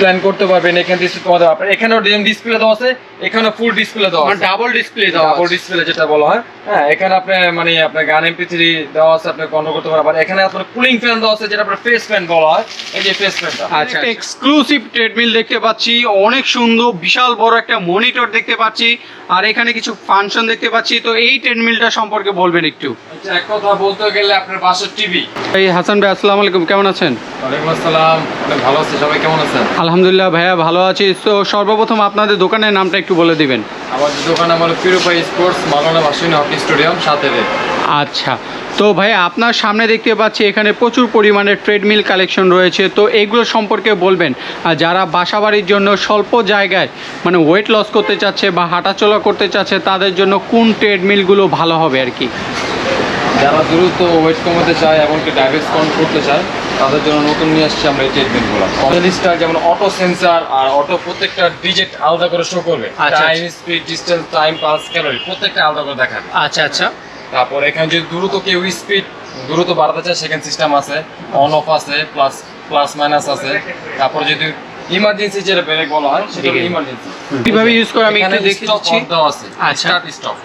Recline করতে পারবেন এখানে ডিসপ্লে কমাতে পারবেন এখানেও ডিসপ্লে দেওয়া আছে এখানে ফুল ডিসপ্লে দেওয়া মানে আছে। ডাবল ডিসপ্লে দেওয়া ডাবল ডিসপ্লে যেটা বলা হয়। হ্যাঁ এখানে আপনি মানে আপনার গান এমপি থ্রি দেওয়া আছে আপনি কন্ট্রোল করতে পারবেন। এখানে আপনার কুলিং ফ্যান দেওয়া আছে যেটা আপনার ফেস ফ্যান বলা হয়। এই যে ফেস ফ্যানটা আচ্ছা এক্সক্লুসিভ ট্রেডমিল দেখতে পাচ্ছি অনেক সুন্দর বিশাল বড় একটা মনিটর দেখতে পাচ্ছি আর এখানে কিছু ফাংশন দেখতে পাচ্ছি। তো এই ট্রেডমিলটা সম্পর্কে বলবেন একটু। আচ্ছা, এক কথা বলতে গেলে আপনার বাসার টিভি এই হাসান ভাই আসসালামু আলাইকুম কেমন আছেন? ওয়ালাইকুম আসসালাম। অনেক ভালো আছে সবাই কেমন আছেন? আলহামদুলিল্লাহ ভাইয়া ভালো আছি। তো সর্বপ্রথম আপনাদের দোকানের নামটা একটু বলে দিবেন। আমাদের দোকান আমার পিরোপাই স্পোর্টস মালানা ভাসিনী হকি স্টেডিয়াম সাথে আচ্ছা। তো ভাই আপনার সামনে দেখতে পাচ্ছি এখানে প্রচুর পরিমাণে ট্রেডমিল কালেকশন রয়েছে। তো এইগুলো সম্পর্কে বলবেন আর যারা বাসাবাড়ির জন্য স্বল্প জায়গায় মানে ওয়েট লস করতে চাচ্ছে বা হাঁটাচলা করতে চাচ্ছে তাদের জন্য কোন ট্রেডমিলগুলো ভালো হবে আর কি? যারা দ্রুত ওয়েট কমাতে চায় এমনকি ডায়াবেটিস কন্ট্রোল করতে চায় তাদের জন্য নতুন নিয়ে আসছি আমরা এই ট্রিটমেন্টগুলো যেমন অটো সেন্সার আর অটো প্রত্যেকটা ডিজিট আলাদা করে শো করবে। Time speed distance time pulse calorie প্রত্যেকটা আলাদা করে দেখাবে। আচ্ছা আচ্ছা। তারপর এখানে যদি দ্রুত কেউ স্পিড দ্রুত বাড়াতে চায় সেখানে সিস্টেম আছে। অন অফ আছে প্লাস প্লাস মাইনাস আছে। তারপর যদি ইমার্জেন্সি যেটা ব্রেক বলা হয় সেটা। ইমার্জেন্সি কীভাবে ইউজ করে আমি একটু দেখতে আছে। আচ্ছা। স্টপ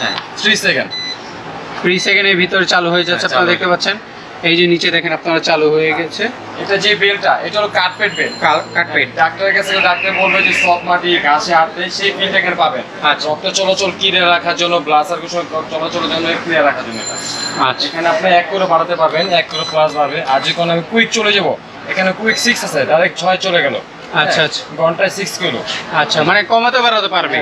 হ্যাঁ 3 সেকেন্ড থ্রি সেকেন্ডের ভিতরে চালু হয়ে যাচ্ছে হ্যাঁ, আপনারা দেখতে পাচ্ছেন। এই যে নিচে দেখেন আপনারা চালু হয়ে গেছে। এটা যে বেলটা এটা হলো কার্পেট বেল। কাটপেট ডাক্তারের কাছে ডাক্তার বলবে যে সব মাটি ঘাসে হাঁটতে সেই ফিলটা এখানে পাবেন। আচ্ছা। রক্ত চলাচল ক্লিয়ার রাখার জন্য ব্লাড সার্কুলেশন চলাচলের জন্য ক্লিয়ার রাখার জন্য এটা। আচ্ছা। এখানে আপনি এক করে বাড়াতে পারবেন এক করে প্লাস বাড়বে। আর যখন আমি কুইক চলে যাব এখানে কুইক সিক্স আছে ডাইরেক্ট ছয় চলে গেল। আচ্ছা, হ্যাঁ, আচ্ছা। ঘন্টায় সিক্স কিলো আচ্ছা মানে কমাতে বাড়াতে পারবে।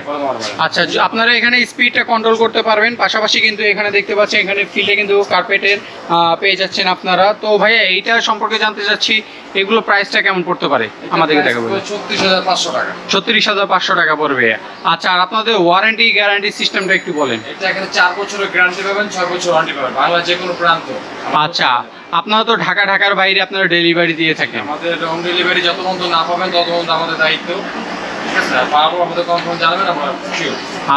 আচ্ছা আপনারা এখানে স্পিডটা কন্ট্রোল করতে পারবেন। পাশাপাশি কিন্তু এখানে দেখতে পাচ্ছেন এখানে ফিল্ডে কিন্তু কার্পেটের পেয়ে যাচ্ছেন আপনারা। তো ভাইয়া এইটা সম্পর্কে জানতে চাচ্ছি এগুলো প্রাইসটা কেমন পড়তে পারে? আমাদেরকে দেখা বলুন। ছত্রিশ হাজার পাঁচশো টাকা। ছত্রিশ হাজার পাঁচশো টাকা পড়বে। আচ্ছা আর আপনাদের ওয়ারেন্টি গ্যারান্টি সিস্টেমটা একটু বলেন। এটা এখানে চার বছরের গ্যারান্টি পাবেন ছয় বছর ওয়ারেন্টি পাবেন বাংলা যে কোনো প্রান্ত। আচ্ছা আপনারা তো ঢাকা ঢাকার বাইরে আপনারা ডেলিভারি দিয়ে থাকেন। আমাদের হোম ডেলিভারি যত পর্যন্ত না পাবেন তত পর্যন্ত আমাদের দায়িত্ব। ঠিক আছে? আর আমাদের কনফার্ম জানাবেন আমরা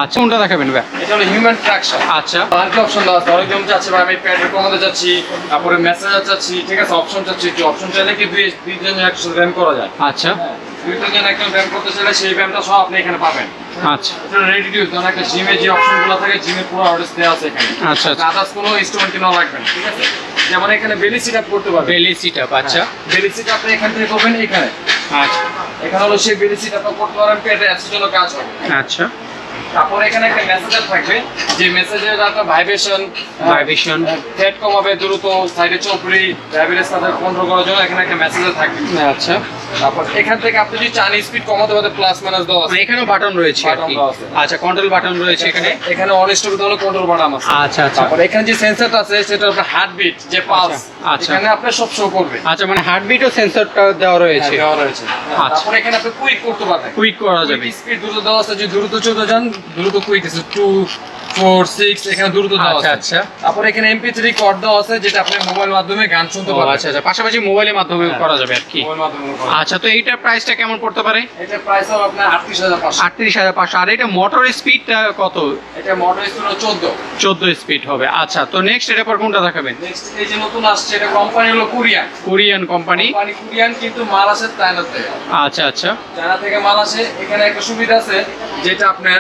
আচ্ছা কোনটা দেখাবেন ভাই? এটা হলো হিউম্যান ট্রাকশন আচ্ছা। অপশন দেওয়া আছে? অনেকজন চাচ্ছে ভাই আমি প্যাডের কমাতে যাচ্ছি তারপরে চাচ্ছি ঠিক আছে? অপশন চাচ্ছি যে অপশন চাইলে কি দুই দুইজন একসাথে করা যায়। আচ্ছা। একটা ব্যায়াম করতে চাইলে সেই ব্যায়ামটা সব আপনি এখানে পাবেন। আচ্ছা। এটা রেডি টু ইউজ একটা জিমে যে অপশনগুলো থাকে জিমের পুরো অর্ডার দেওয়া আছে এখানে। আচ্ছা, আচ্ছা। আদার্স কোনো ইনস্ট্রুমেন্ট কিনা লাগবে না ঠিক আছে? যেমন এখানে বেলি সিট আপ করতে পারবেন। বেলি সিট আপ আচ্ছা। বেলি সিট আপনি এখান থেকে করবেন এখানে। আচ্ছা। এখানে হলো সেই বেলি সিট আপনি করতে পারেন পেটে অ্যাপসের জন্য কাজ হবে আচ্ছা। তারপর এখানে একটা মেসেজার থাকবে যে মেসেজের আপনার ভাইব্রেশন ভাইব্রেশন ফ্যাট কমাবে দ্রুত সাইডে চপড়ি ডায়াবেটিস তাদের কন্ট্রোল করার জন্য এখানে একটা মেসেজার থাকবে। আচ্ছা। তারপর এখান থেকে আপনি যদি চান স্পিড কমাতে পারতে প্লাস মাইনাস দেওয়া আছে এখানেও বাটন রয়েছে আচ্ছা কন্ট্রোল বাটন রয়েছে এখানে। এখানে অন স্টপ হলো কন্ট্রোল বাটন আছে। আচ্ছা আচ্ছা। তারপর এখানে যে সেন্সরটা আছে সেটা আপনার হার্টবিট যে পালস আচ্ছা। এখানে আপনার সব শো করবে। আচ্ছা মানে হার্টবিটও সেন্সরটা দেওয়া রয়েছে। হ্যাঁ, দেওয়া রয়েছে। আচ্ছা। তারপর এখানে আপনি কুইক করতে পারবেন। কুইক করা যাবে। স্পিড দ্রুত দেওয়া আছে। যে দ্রুত চলতে যান দ্রুত কুইক আছে। টু ফোর সিক্স এখানে দ্রুত দেওয়া আচ্ছা আছে। আচ্ছা। তারপর এখানে এমপি থ্রি কর্ড দেওয়া আছে যেটা আপনি মোবাইল মাধ্যমে গান শুনতে পারবেন। আচ্ছা আচ্ছা। পাশাপাশি মোবাইলের মাধ্যমে হ্যাঁ। করা যাবে আর কি। আচ্ছা তো এইটার প্রাইসটা কেমন পড়তে পারে? এটা প্রাইস হবে আপনার আটত্রিশ হাজার পাঁচশো। আটত্রিশ হাজার পাঁচশো। আর এটা মোটর স্পিডটা কত? এটা চোদ্দ। চোদ্দ স্পিড হবে। আচ্ছা তো নেক্সট এটার পর কোনটা দেখাবেন? নেক্সট এই যে নতুন আসছে এটা কোম্পানি হলো Korean Korean company company Korean কিন্তু মাল আসে চায়না থেকে। আচ্ছা আচ্ছা। চায়না থেকে মাল আসে। এখানে একটা সুবিধা আছে যেটা আপনার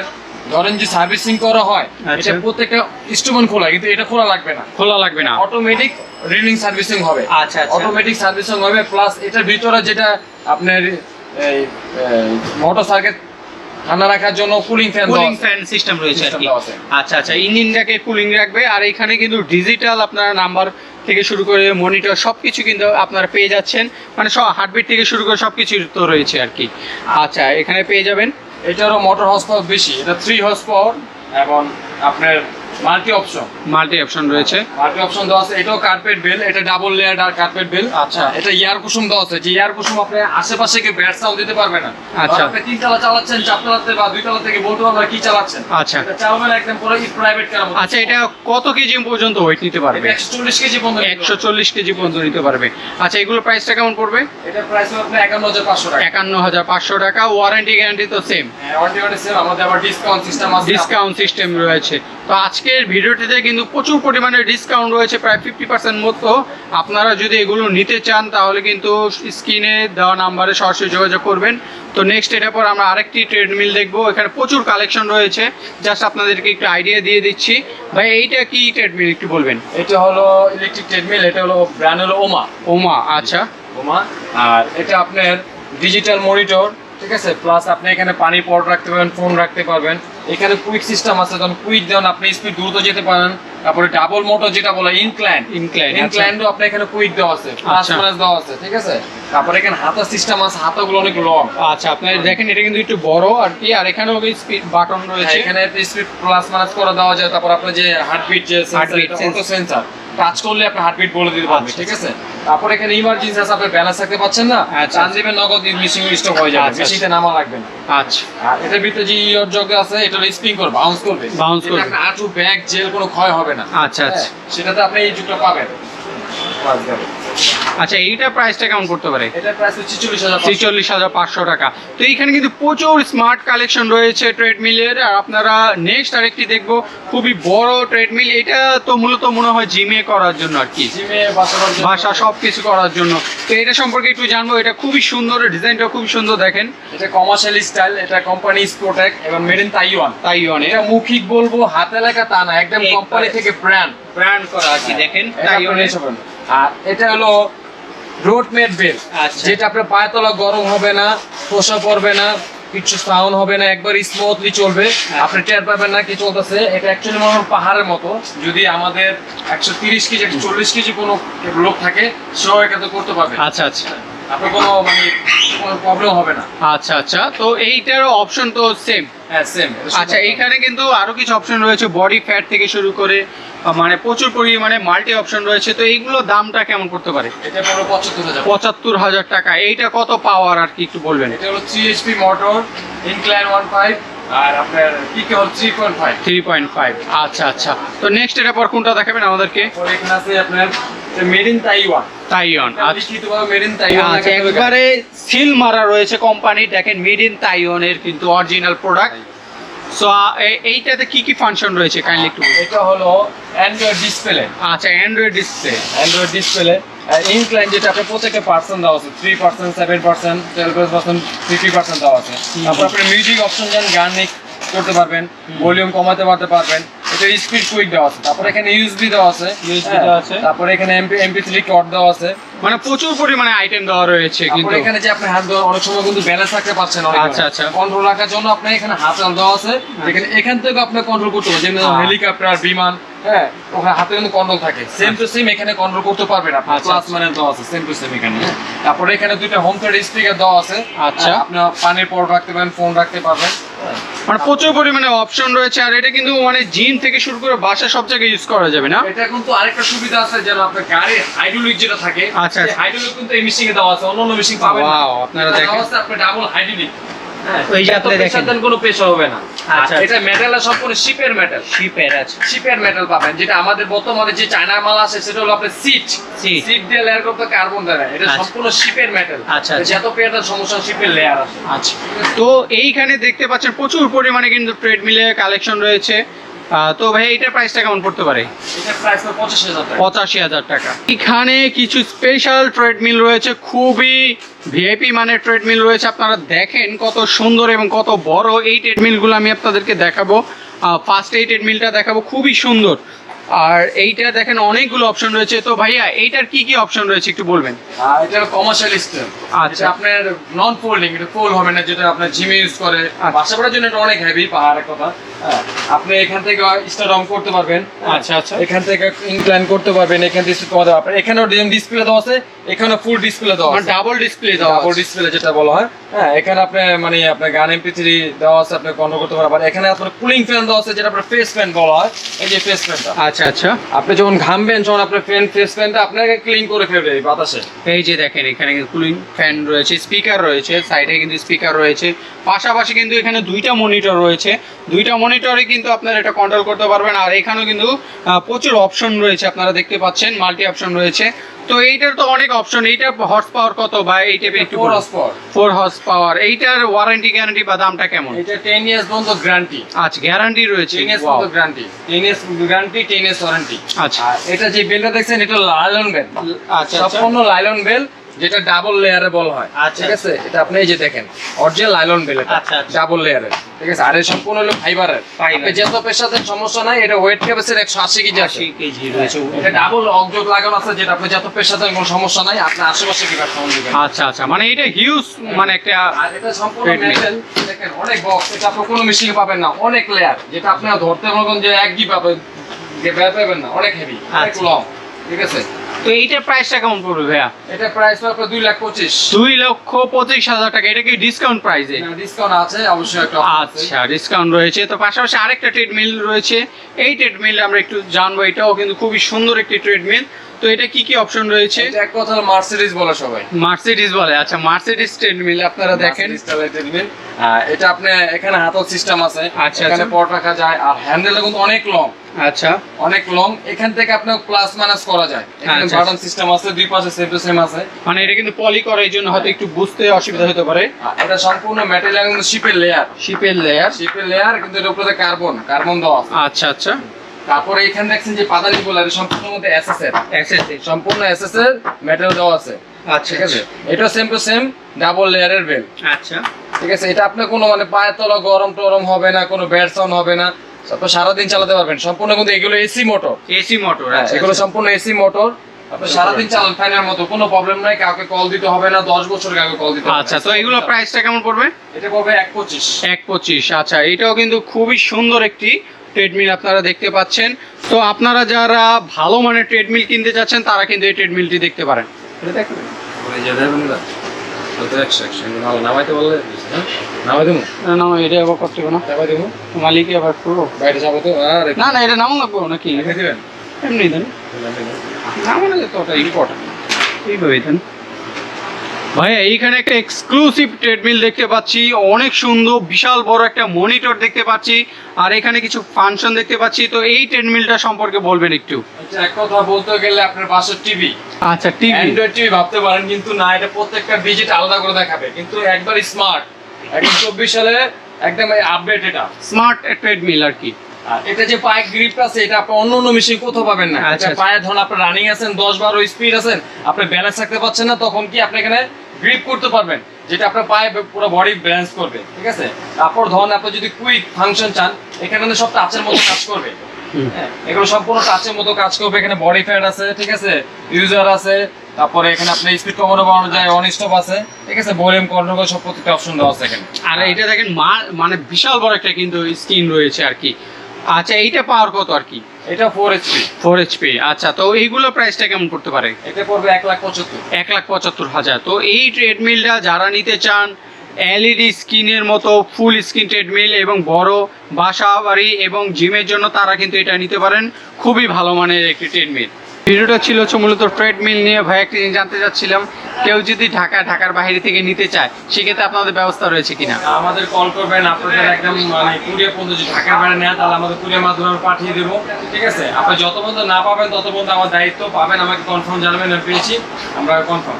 ধরেন যে সার্ভিসিং করা হয় আচ্ছা। এটা প্রত্যেকটা ইনস্ট্রুমেন্ট খোলা কিন্তু এটা খোলা লাগবে না। খোলা লাগবে না। অটোমেটিক রিডিং সার্ভিসিং হবে। আচ্ছা আচ্ছা। অটোমেটিক সার্ভিসিং হবে প্লাস এটার ভিতরে যেটা আপনার এই মোটর সার্কিট ঠান্ডা রাখার জন্য cooling fan cooling fan system রয়েছে আর কি। আচ্ছা আচ্ছা ইঞ্জিনটাকে কুলিং রাখবে আর এখানে কিন্তু ডিজিটাল আপনার নাম্বার থেকে শুরু করে মনিটর সব কিছু কিন্তু আপনারা পেয়ে যাচ্ছেন। মানে সব হার্টবিট থেকে শুরু করে সব কিছু তো রয়েছে আর কি। আচ্ছা এখানে পেয়ে যাবেন। এটারও মোটর হর্স পাওয়ার বেশি এটা থ্রি হর্স পাওয়ার এবং আপনার মাল্টি অপশন। মাল্টি অপশন রয়েছে। মাল্টি অপশন দেওয়া আছে। এটাও কার্পেট বেল এটা ডাবল লেয়ার আর কার্পেট বেল আচ্ছা। এটা ইয়ার কুসুম দেওয়া আছে। যে ইয়ার কুসুম আপনি আশেপাশে কি ব্যাট সাউন্ড দিতে পারবে না। আচ্ছা। আপনি তিন তালা চালাচ্ছেন চার তালাতে বা দুই তালা থেকে বলতে পারবেন কি চালাচ্ছেন? আচ্ছা। এটা চালাবেন একদম পুরো প্রাইভেট কার আচ্ছা এটা কত কেজি পর্যন্ত ওয়েট নিতে পারবে? একশো চল্লিশ কেজি পর্যন্ত একশো চল্লিশ কেজি পর্যন্ত নিতে পারবে। আচ্ছা এগুলোর প্রাইসটা কেমন পড়বে? এটা প্রাইস হবে আপনার একান্ন হাজার পাঁচশো টাকা। একান্ন হাজার পাঁচশো টাকা। ওয়ারেন্টি গ্যারান্টি তো সেম ডিসকাউন্ট সিস্টেম রয়েছে। তো আজকের ভিডিওটিতে কিন্তু প্রচুর পরিমাণে ডিসকাউন্ট রয়েছে প্রায় ফিফটি পার্সেন্ট মতো। আপনারা যদি এগুলো নিতে চান তাহলে কিন্তু স্ক্রিনে দেওয়া নাম্বারে সরাসরি যোগাযোগ করবেন। তো নেক্সট এটার পর আমরা আরেকটি ট্রেডমিল দেখব। এখানে প্রচুর কালেকশন রয়েছে। জাস্ট আপনাদেরকে একটু আইডিয়া দিয়ে দিচ্ছি। ভাই এইটা কি ট্রেডমিল একটু বলবেন। এটা হলো ইলেকট্রিক ট্রেডমিল এটা হলো ব্র্যান্ড হলো ওমা ওমা আচ্ছা। ওমা আর এটা আপনার ডিজিটাল মনিটর ঠিক আছে? প্লাস আপনি এখানে পানি পট রাখতে পারবেন ফোন রাখতে পারবেন। এখানে কুইক সিস্টেম আছে যখন কুইক দেন আপনি স্পিড দ্রুত যেতে পারেন তারপরে ডাবল মোটর যেটা বলে ইনক্লাইন আচ্ছা। ইনক্লাইনও আপনি এখানে কুইক দেওয়া আছে প্লাস আচ্ছা। মাইনাস দেওয়া আছে ঠিক আছে? তারপরে এখানে হাতা সিস্টেম আছে হাতাগুলো অনেক লং আচ্ছা আপনি দেখেন এটা কিন্তু একটু বড় আর কি আর এখানেও স্পিড বাটন রয়েছে। এখানে স্পিড প্লাস মাইনাস করে দেওয়া যায় তারপর আপনার যে হার্টবিট যে হার্টবিট সেন্সর টাচ করলে আপনি হার্টবিট বলে দিতে পারবে আচ্ছা। ঠিক আছে তারপর এখানে ইমার্জেন্সি আছে আপনি ব্যালেন্স রাখতে পাচ্ছেন না আচ্ছা। চান দিবেন নগদ মিসিং স্টক হয়ে যাবে আচ্ছা, মেশিনটা নামা লাগবে না আচ্ছা আর এটার ভিতরে যে ইয়র জগ আছে এটা স্পিন করবে বাউন্স করবে বাউন্স করবে। আপনার আটু ব্যাগ জেল কোনো ক্ষয় হবে না আচ্ছা আচ্ছা হ্যাঁ, সেটাতে আপনি এই জুতো পাবেন। আচ্ছা এইটা প্রাইসটা কেমন করতে পারে? এটার প্রাইস হচ্ছে চল্লিশ হাজার ছেচল্লিশ হাজার পাঁচশো টাকা। তো এইখানে কিন্তু প্রচুর স্মার্ট কালেকশন রয়েছে ট্রেডমিলের আর আপনারা নেক্সট আরেকটি দেখব খুবই বড় ট্রেডমিল এটা তো মূলত মনে হয় জিমে করার জন্য আর কি। জিমে বাসা করার জন্য- সব কিছু করার জন্য। তো এটা সম্পর্কে একটু জানব এটা খুবই সুন্দর ডিজাইনটা খুব সুন্দর দেখেন। এটা কমার্শিয়াল স্টাইল এটা কোম্পানি স্পোটেক এবং মেড ইন তাইওয়ান তাই অনেক এটা মুখিক বলব হাতে লেখা তা না একদম। কোম্পানি থেকে ব্র্যান্ড ব্র্যান্ড করা আর কি দেখেন তাই তাই আর এটা হলো রোড মেড বেল। আচ্ছা। যেটা আপনার পায়ে তলা গরম হবে না পোষা পড়বে না কিছু সাউন্ড হবে না একবার স্মুথলি চলবে। আপনি টের পাবেন না কি চলতেছে। এটা অ্যাকচুয়ালি মনে হয় পাহাড়ের মতো। যদি আমাদের একশো তিরিশ কেজি একশো চল্লিশ কেজি কোনো লোক থাকে সেও এটা তো করতে পারবে। আচ্ছা আচ্ছা। মানে প্রবলেম হবে না। আচ্ছা আচ্ছা। তো এইটার অপশন তো সেম হ্যাঁ আচ্ছা এইখানে কিন্তু আরও কিছু অপশন রয়েছে বডি ফ্যাট থেকে শুরু করে মানে প্রচুর পরিমাণে মাল্টি অপশন রয়েছে। তো এইগুলো দামটা কেমন করতে পারে? পঁচাত্তর হাজার। টাকা। এইটা কত পাওয়ার আর কি একটু বলবেন? এটা হলো three HP motor incline one five আর আপনার পিকে হলো three point five three point five আচ্ছা আচ্ছা। তো নেক্সট এটা পর কোনটা দেখাবেন আমাদেরকে? এখানে আছে আপনার মেড ইন তাইওয়ান তাইওয়ান। আচ্ছা একবারে সিল মারা রয়েছে কোম্পানি দেখেন মেড ইন তাইওয়ানের কিন্তু অরিজিনাল প্রোডাক্ট সো এইটাতে কি কি ফাংশন রয়েছে? কাইন্ডলি একটু এটা হলো অ্যান্ড্রয়েড ডিসপ্লে আচ্ছা Android display Android display incline যেটা আপনার প্রত্যেকটা পার্সেন্ট দেওয়া আছে। Three percent seven percent twelve percent fifty percent দেওয়া আছে। তারপর আপনি মিউজিক অপশন যান গান করতে পারবেন। ভলিউম কমাতে পারতে পারবেন। এটা স্পিড কুইক দেওয়া আছে। তারপর এখানে ইউএসবি দেওয়া আছে। হ্যাঁ, দেওয়া আছে। তারপর এখানে এমপি এমপি থ্রি কর্ড দেওয়া আছে। মানে প্রচুর পরিমাণে আইটেম দেওয়া রয়েছে কিন্তু এখানে যে আপনি হাত দেওয়া অনেক সময় কিন্তু ব্যালেন্স রাখতে পারছেন অনেক আচ্ছা, আচ্ছা। কন্ট্রোল রাখার জন্য আপনার এখানে হাত দেওয়া আছে যেখানে এখান থেকে আপনি কন্ট্রোল করতে পারবেন যেমন হ্যাঁ। হেলিকপ্টার বিমান হ্যাঁ ওখানে হাতে কিন্তু কন্ট্রোল থাকে সেম টু সেম এখানে কন্ট্রোল করতে পারবেন আপনি আচ্ছা, প্লাস আচ্ছা। মানে দেওয়া আছে সেম টু সেম এখানে হ্যাঁ। তারপরে এখানে দুইটা হোম থিয়েটার স্পিকার দেওয়া আছে আচ্ছা। হ্যাঁ, আপনি পানির পর রাখতে পারেন ফোন রাখতে পারবেন হ্যাঁ। মানে প্রচুর পরিমাণে অপশন রয়েছে আর এটা কিন্তু মানে জিম থেকে শুরু করে বাসা সব জায়গায় ইউজ করা যাবে না এটা কিন্তু আরেকটা সুবিধা আছে যেন আপনার গাড়ির হাইড্রোলিক যেটা থাকে আচ্ছা, আচ্ছা। হাইড্রোলিক কিন্তু এই মেশিনে দেওয়া আছে অন্য অন্য মেশিন পাবেন না Wow, আপনারা দেখেন। আছে আপনার ডাবল হাইড্রোলিক হ্যাঁ ওই যে আপনি দেখেন। কোনো হবে না আচ্ছা, এটা মেটাল সম্পূর্ণ শিপের মেটাল শিপের আছে শিপের মেটাল পাবেন যেটা আমাদের বর্তমানে যে চায়না মাল আছে সেটা হলো আপনার সিট সিট দিয়ে লেয়ার করতে কার্বন দেয়। এটা আচ্ছা। সম্পূর্ণ শিপের মেটাল আচ্ছা, আচ্ছা। যত পেয়ার সমস্যা শিপের লেয়ার আছে আচ্ছা তো এইখানে দেখতে পাচ্ছেন প্রচুর পরিমাণে কিন্তু ট্রেডমিলে কালেকশন রয়েছে তো ভাই এটার প্রাইসটা কেমন পড়তে পারে? পঁচাশি হাজার টাকা। এখানে কিছু স্পেশাল ট্রেডমিল রয়েছে খুবই ভিআইপি মানের ট্রেডমিল রয়েছে। আপনারা দেখেন কত সুন্দর এবং কত বড় এই ট্রেডমিলগুলো আমি আপনাদেরকে দেখাবো। ফার্স্ট এই ট্রেডমিলটা দেখাবো খুবই সুন্দর। আর এইটা দেখেন অনেকগুলো অপশন রয়েছে। তো ভাইয়া এইটার কি কি অপশন রয়েছে একটু বলবেন? এটা কমার্শিয়াল স্টেল আচ্ছা। আপনার নন ফোল্ডিং এটা ফোল্ড হবে না যেটা আপনার জিমে ইউজ করে। আচ্ছা। বাসা করার জন্য এটা অনেক হেভি পাহাড়ের কথা। হ্যাঁ, আপনি এখান থেকে স্টার অন করতে পারবেন। আচ্ছা, আচ্ছা। এখান থেকে ইনক্লাইন করতে পারবেন এখান থেকে পারবেন। আপনার এখানেও ডিসপ্লে দেওয়া আছে এখানে ফুল ডিসপ্লে দেওয়া আছে। ডাবল ডিসপ্লে দেওয়া ডাবল ডিসপ্লে যেটা বলা হয়। হ্যাঁ এখানে আপনি মানে আপনার গান এমপি থ্রি দেওয়া আছে আপনি কন্ট্রোল করতে পারবেন। এখানে আপনার কুলিং ফ্যান দেওয়া আছে যেটা আপনার ফেস ফ্যান বলা হয়। এই যে ফেস ফ্যানটা আচ্ছা আচ্ছা। আপনি যখন ঘামবেন, যখন আপনার ফ্যান ফেস ফ্যানটা আপনাকে ক্লিন করে ফেলবে এই বাতাসে। এই যে দেখেন, এখানে কুলিং ফ্যান রয়েছে স্পিকার রয়েছে সাইডে কিন্তু স্পিকার রয়েছে। পাশাপাশি কিন্তু এখানে দুইটা মনিটর রয়েছে। দুইটা মনিটরে কিন্তু আপনারা এটা কন্ট্রোল করতে পারবেন। আর এখানেও কিন্তু প্রচুর অপশন রয়েছে, আপনারা দেখতে পাচ্ছেন মাল্টি অপশন রয়েছে। তো এইটার তো অনেক অপশন এইটার হর্স পাওয়ার কত বা এই টাইপের একটু four power four horse power এইটার ওয়ারেন্টি গ্যারান্টি বা দামটা কেমন? এটা টেন ইয়ার্স পর্যন্ত গ্যারান্টি আচ্ছা গ্যারান্টি রয়েছে। Ten years. পর্যন্ত guarantee ten years guarantee ten years warranty আচ্ছা। আর এটা যে বেলটা দেখছেন এটা লাইলন বেল আচ্ছা সম্পূর্ণ লাইলন বেল যেটা ডাবল লেয়ারে বলা হয় আচ্ছা। ঠিক আছে? এটা আপনি এই যে দেখেন অরিজিনাল লাইলন বেল আচ্ছা, আচ্ছা। ডাবল লেয়ারে ঠিক আছে? আর এটা সম্পূর্ণ হলো ফাইবারের। আপনি যেত পেশাতে সমস্যা নাই এটা ওয়েট ক্যাপাসিটি একশো আশি কেজি আছে। আশি কেজি রয়েছে। এটা ডাবল অংযোগ লাগানো আছে যেটা আপনি যত পেশাতে কোনো সমস্যা নাই আপনি আশেপাশে কি দিবেন আচ্ছা আচ্ছা। মানে এটা হিউজ মানে একটা আর এটা সম্পূর্ণ মেটাল দেখেন অনেক বক্স এটা আপনি কোনো মেশিনে পাবেন না অনেক লেয়ার যেটা আপনি ধরতে মনে করেন যে একই পাবেন যে পাবেন না অনেক হেভি অনেক আচ্ছা। লং ঠিক আছে? তো এইটার প্রাইসটা কেমন পড়বে ভাইয়া? এটা প্রাইস আপনার দুই লাখ পঁচিশ। দুই লক্ষ পঁচিশ হাজার টাকা। এটা কি ডিসকাউন্ট প্রাইসে ডিসকাউন্ট আছে অবশ্যই একটা আচ্ছা ডিসকাউন্ট রয়েছে। তো পাশাপাশি আরেকটা ট্রেডমিল রয়েছে। এই ট্রেডমিল আমরা একটু জানব এটাও কিন্তু খুবই সুন্দর একটি ট্রেডমিল তো এটা কি কি অপশন রয়েছে? এটা এক কথা মার্সিডিজ বলে সবাই। মার্সিডিজ বলে আচ্ছা মার্সিডিজ ট্রেডমিল আপনারা দেখেন। আহ, এটা আপনি এখানে হাতল সিস্টেম আছে। আচ্ছা, এখানে আচ্ছা। পট রাখা যায় আর হ্যান্ডেলটা কিন্তু অনেক লং আচ্ছা। অনেক লং এখান থেকে আপনি প্লাস মাইনাস করা যায়। এখানে আচ্ছা, বাটন সিস্টেম আছে দুই পাশে সেম টু সেম আছে। মানে এটা কিন্তু পলি করার জন্য হয়তো একটু বুঝতে অসুবিধা হতে পারে। এটা সম্পূর্ণ ম্যাটেরিয়াল কিন্তু শিপের লেয়ার শিপের লেয়ার শিপের লেয়ার কিন্তু এর উপরে কার্বন কার্বন দেওয়া আছে। আচ্ছা আচ্ছা। তারপরে এখানে দেখছেন যে এটা সম্পূর্ণ মধ্যে এসএস এর এক্সেসে সম্পূর্ণ এসএস এর মেটেরিয়াল দেওয়া আছে। আচ্ছা ঠিক আছে? এটা সেম টু সেম ডাবল লেয়ারের বেল আচ্ছা। ঠিক আছে? এটা আপনার কোনো মানে পায়ের তলা গরম টরম হবে না কোনো ব্যাড সাউন্ড হবে না। আপনি সারাদিন চালাতে পারবেন। সম্পূর্ণ কিন্তু এগুলো এসি মোটর এসি মোটর আচ্ছা এগুলো সম্পূর্ণ এসি মোটর আপনি সারাদিন চালান ফ্যানের মতো কোনো প্রবলেম নাই কাউকে কল দিতে হবে না দশ বছর কাউকে কল দিতে হবে আচ্ছা তো এগুলো প্রাইসটা কেমন পড়বে? এটা পড়বে এক পঁচিশ। এক পঁচিশ আচ্ছা এটাও কিন্তু খুবই সুন্দর একটি ট্রেডমিল আপনারা দেখতে পাচ্ছেন। তো আপনারা যারা ভালো মানের ট্রেডমিল কিনতে চাচ্ছেন তারা কিন্তু এই ট্রেডমিলটি দেখতে পারেন। হ্যাঁ? না না এটা আবার করতে হবে না। নামাই দেবো মালিকই আবার করব। বাইরে যাব তো? আর না না এটা নামও লাগবো নাকি? এমনি দেন। না তো ওটা ইম্পর্টেন্ট এইভাবে দেন। ভাইয়া এইখানে একটা এক্সক্লুসিভ ট্রেডমিল দেখতে পাচ্ছি। অনেক সুন্দর বিশাল বড় একটা মনিটর দেখতে পাচ্ছি। আর এখানে কিছু ফাংশন দেখতে পাচ্ছি। তো এই ট্রেডমিলটা সম্পর্কে বলবেন একটু। আচ্ছা, এক কথা বলতে গেলে আপনার বাসার টিভি আচ্ছা টিভি অ্যান্ড্রয়েড টিভি ভাবতে পারেন কিন্তু না এটা প্রত্যেকটা ডিজিট আলাদা করে দেখাবে। কিন্তু একবার স্মার্ট একদম চব্বিশ সালে একদম আপডেট এটা স্মার্ট ট্রেডমিল আর কি। এটা যে পায়ে গ্রিপ আছে এটা আপনি অন্য অন্য মেশিন কোথাও পাবেন না। আচ্ছা, আচ্ছা। পায়ে ধরুন আপনি রানিং আছেন দশ বারো স্পিড আছেন আপনি ব্যালেন্স রাখতে পারছেন না তখন কি আপনি এখানে গ্রিপ করতে পারবেন যেটা আপনার পায়ে পুরো বডি ব্যালেন্স করবে ঠিক আছে? তারপর ধরুন আপনি যদি কুইক ফাংশন চান এখানে সব টাচের মতো কাজ করবে। হ্যাঁ, এগুলো সম্পূর্ণ টাচের মতো কাজ করবে এখানে বডি ফ্যাট আছে ঠিক আছে? ইউজার আছে তারপরে এখানে আপনি স্পিড কমানো বাড়ানো যায় অন স্টপ আছে ঠিক আছে? ভলিউম কন্ট্রোল সব প্রত্যেকটা অপশন দেওয়া আছে এখানে। আর এটা দেখেন মানে বিশাল বড় একটা কিন্তু স্ক্রিন রয়েছে আর কি। আচ্ছা এইটা পাওয়ার কত আর কি? এটা ফোর এইচপি ফোর এইচপি আচ্ছা তো এইগুলো প্রাইসটা কেমন পড়তে পারে? এটা পড়বে এক লাখ পঁচাত্তর। এক লাখ পঁচাত্তর হাজার। তো এই ট্রেডমিলটা যারা নিতে চান এলইডি স্ক্রিনের মতো ফুল স্ক্রিন ট্রেডমিল এবং বড় বাসা বাড়ি এবং জিমের জন্য তারা কিন্তু এটা নিতে পারেন। খুবই ভালো মানের একটি ট্রেডমিল ভিডিওটা ছিল হচ্ছে মূলত ট্রেডমিল নিয়ে ভাই একটি জিনিস জানতে চাচ্ছিলাম। কেউ যদি ঢাকা ঢাকার বাইরে থেকে নিতে চায় সেক্ষেত্রে আপনাদের ব্যবস্থা রয়েছে কিনা? আমাদের কল করবেন আপনাদের একদম মানে কুরিয়ার পর্যন্ত যদি ঢাকার বাইরে নেয় তাহলে আমাদের কুরিয়ার মাধ্যমে আমরা পাঠিয়ে দেবো। ঠিক আছে? আপনি যত পর্যন্ত না পাবেন তত পর্যন্ত আমার দায়িত্ব পাবেন আমাকে কনফার্ম জানাবেন আমি পেয়েছি আমরা কনফার্ম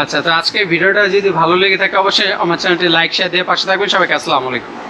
আচ্ছা তো আজকে ভিডিওটা যদি ভালো লেগে থাকে অবশ্যই আমার চ্যানেলটি লাইক শেয়ার দিয়ে পাশে থাকবেন। সবাইকে আসসালামু আলাইকুম।